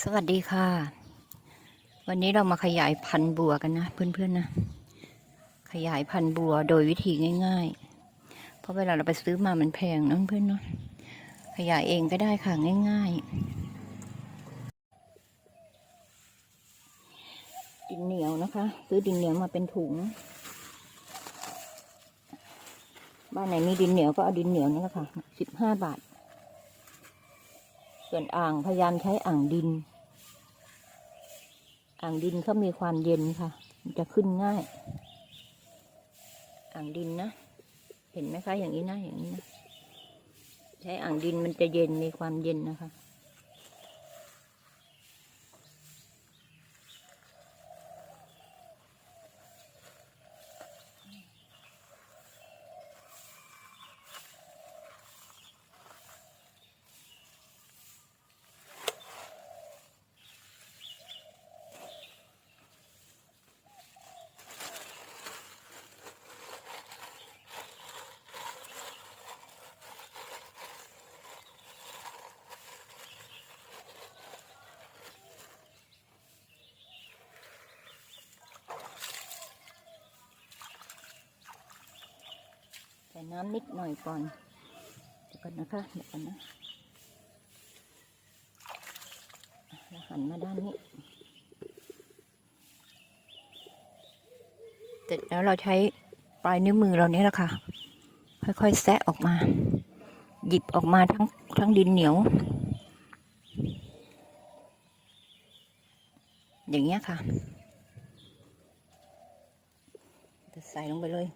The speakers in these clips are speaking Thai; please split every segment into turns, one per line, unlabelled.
สวัสดีค่ะ วันนี้เรามาขยายพันธุ์บัวกันนะเพื่อนๆนะ ขยายพันธุ์บัวโดยวิธีง่าย ๆ เพราะเวลาเราไปซื้อมามันแพงนะเพื่อนๆเนาะขยายเองก็ได้ค่ะง่าย ๆ ดินเหนียวนะคะ ซื้อดินเหนียวมาเป็นถุง บ้านไหนมีดินเหนียวก็เอาดินเหนียวนี่แหละค่ะสิบห้าบาทส่วนอ่างพยายามใช้อ่างดิน อ่างดินเขามีความเย็นค่ะมันจะขึ้นง่าย อ่างดินนะ เห็นไหมคะ อย่างนี้นะ อย่างนี้นะ ใช้อ่างดินมันจะเย็น มีความเย็นนะคะ น้ำนิดหน่อยก่อนเดี๋ยวก่อนนะคะเดี๋ยวก่อนนะเราหันมาด้านนี้ เสร็จแล้วเราใช้ปลายนิ้วมือเราเนี่ยแหละค่ะ ค่อยๆแซะออกมา หยิบออกมาทั้งทั้งดินเหนียว อย่างเงี้ยค่ะ จะใส่ลงไปเลย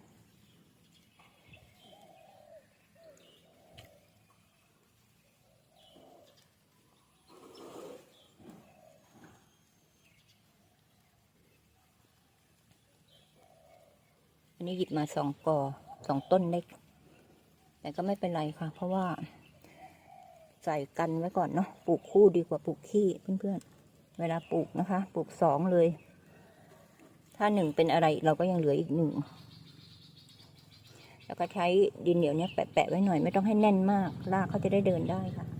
นนี้หยิบมาสองกอสองต้นเล็ก แต่ก็ไม่เป็นไรค่ะ เพราะว่า ใส่กันไว้ก่อนเนาะปลูกคู่ดีกว่าปลูกขี้เพื่อนๆ เวลาปลูกนะคะ ปลูกสองเลย ถ้าหนึ่งเป็นอะไรเราก็ยังเหลืออีกหนึ่งแล้วก็ใช้ดินเหนียวเนี้ยแปะๆไว้หน่อยไม่ต้องให้แน่นมากรากเขาจะได้เดินได้ค่ะ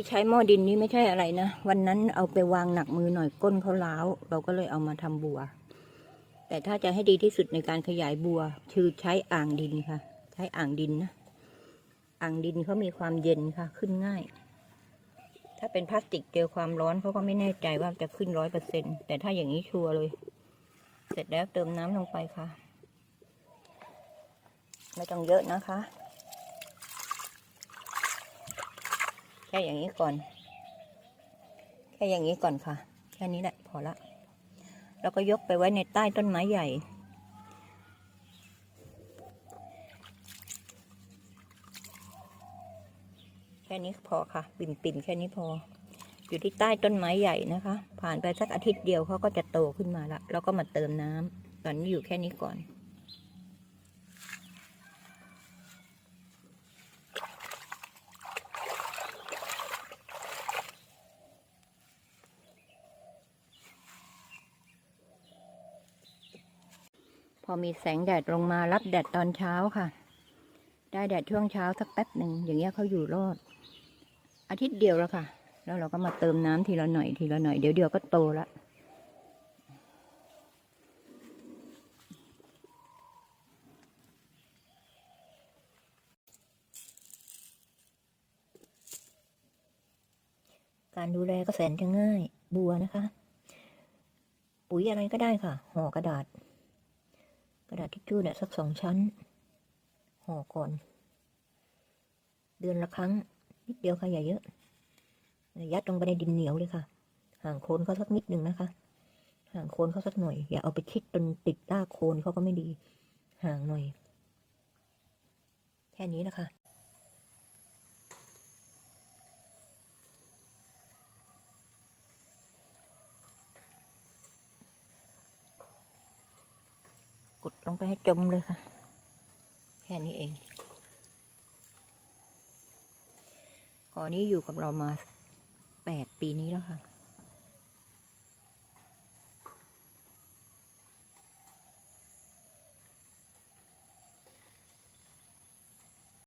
ที่ใช้หม้อดินนี้ไม่ใช่อะไรนะ วันนั้นเอาไปวางหนักมือหน่อยก้นเขาล้าว เราก็เลยเอามาทำบัว แต่ถ้าจะให้ดีที่สุดในการขยายบัว คือใช้อ่างดินค่ะ ใช้อ่างดินนะ อ่างดินเขามีความเย็นค่ะ ขึ้นง่าย ถ้าเป็นพลาสติกเจอความร้อนเขาก็ไม่แน่ใจว่าจะขึ้นร้อยเปอร์เซ็นแต่ถ้าอย่างนี้ชัวร์เลย เสร็จแล้วเติมน้ำลงไปค่ะ ไม่ต้องเยอะนะคะ แค่อย่างนี้ก่อน แค่อย่างนี้ก่อนค่ะ แค่นี้แหละพอละ แล้วก็ยกไปไว้ในใต้ต้นไม้ใหญ่ แค่นี้พอค่ะ ปิ่นปิ่นแค่นี้พอ อยู่ที่ใต้ต้นไม้ใหญ่นะคะ ผ่านไปสักอาทิตย์เดียวเขาก็จะโตขึ้นมาละแล้วก็มาเติมน้ำตอนนี้อยู่แค่นี้ก่อน พอมีแสงแดดลงมารับแดดตอนเช้าค่ะ ได้แดดช่วงเช้าสักแป๊บหนึ่งอย่างเงี้ยเขาอยู่รอด อาทิตย์เดียวแล้วค่ะ แล้วเราก็มาเติมน้ำทีละหน่อยทีละหน่อยเดี๋ยวเดียวก็โตละการดูแลก็แสนจะง่าย บัวนะคะ ปุ๋ยอะไรก็ได้ค่ะ ห่อกระดาษ ระดาษทิชชู่เนี่ยสักสองชั้นห่อก่อน เดือนละครั้ง นิดเดียวค่ะอย่าเยอะ ยัดลงไปในดินเหนียวเลยค่ะ ห่างโคนเขาสักนิดหนึ่งนะคะ ห่างโคนเขาสักหน่อย อย่าเอาไปคิดจนติดรากโคนเขาก็ไม่ดี ห่างหน่อย แค่นี้นะคะ ดลงไปให้จมเลยค่ะ แค่นี้เองกอนี้อยู่กับเรามาแปดปีนี้แล้วค่ะ